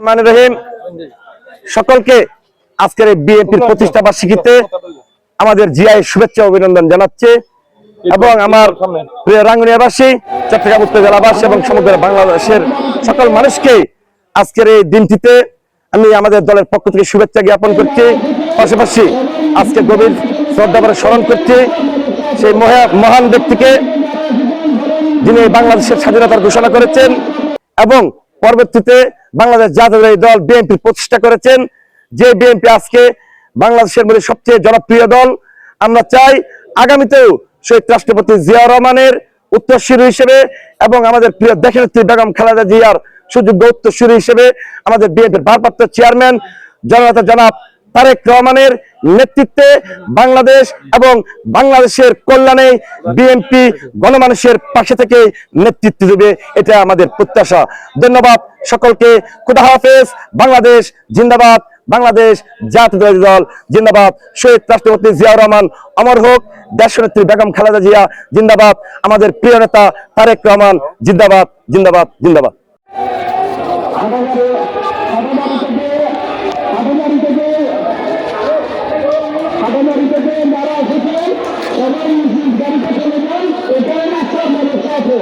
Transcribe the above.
রহমান রহিম। সকলকে আজকের এই বিএনপির প্রতিষ্ঠা বার্ষিকীতে আমাদের জিআই শুভেচ্ছা অভিনন্দন জানাচ্ছে। এবং আমার প্রিয় রাঙ্গুনিয়াবাসী, চট্টগ্রাম উত্তর জেলাবাসী এবং সমগ্র বাংলাদেশের সকল মানুষকে আজকের এই দিনটিতে আমি আমাদের দলের পক্ষ থেকে শুভেচ্ছা জ্ঞাপন করছি। পাশাপাশি আজকে গভীর শ্রদ্ধাভরে স্মরণ করছি সেই মহা- মহান ব্যক্তিকে যিনি বাংলাদেশের স্বাধীনতার ঘোষণা করেছেন এবং পরবর্তীতে বাংলাদেশ জাতীয় দল বিএনপি প্রতিষ্ঠা করেছেন। যে বিএনপি আজকে বাংলাদেশের মধ্যে সবচেয়ে জনপ্রিয় দল, আমরা চাই আগামীতেও শহীদ রাষ্ট্রপতি জিয়া রহমানের উত্তরসূরি হিসেবে এবং আমাদের প্রিয় দেশনেত্রী বেগম খালেদা জিয়ার সুযোগ্য উত্তরসূরি হিসেবে আমাদের বিএনপির ভারপ্রাপ্ত চেয়ারম্যান জননেতা জনাব তারেক রহমানের নেতৃত্বে বাংলাদেশ এবং বাংলাদেশের কল্যাণে বিএনপি গণমানুষের পাশে থেকে নেতৃত্ব দেবে, এটা আমাদের প্রত্যাশা। ধন্যবাদ সকলকে, খুদা হাফেজ, বাংলাদেশ জিন্দাবাদ, বাংলাদেশ জাতীয় দল জিন্দাবাদ। শহীদ রাষ্ট্রপতি জিয়াউর রহমান, অমর হোক, দেশনেত্রী বেগম খালেদা জিয়া, জিন্দাবাদ। আমাদের প্রিয় নেতা তারেক রহমান, জিন্দাবাদ জিন্দাবাদ জিন্দাবাদ। গাড়িতে চলে যান এটাই মাত্র মানুষ আছে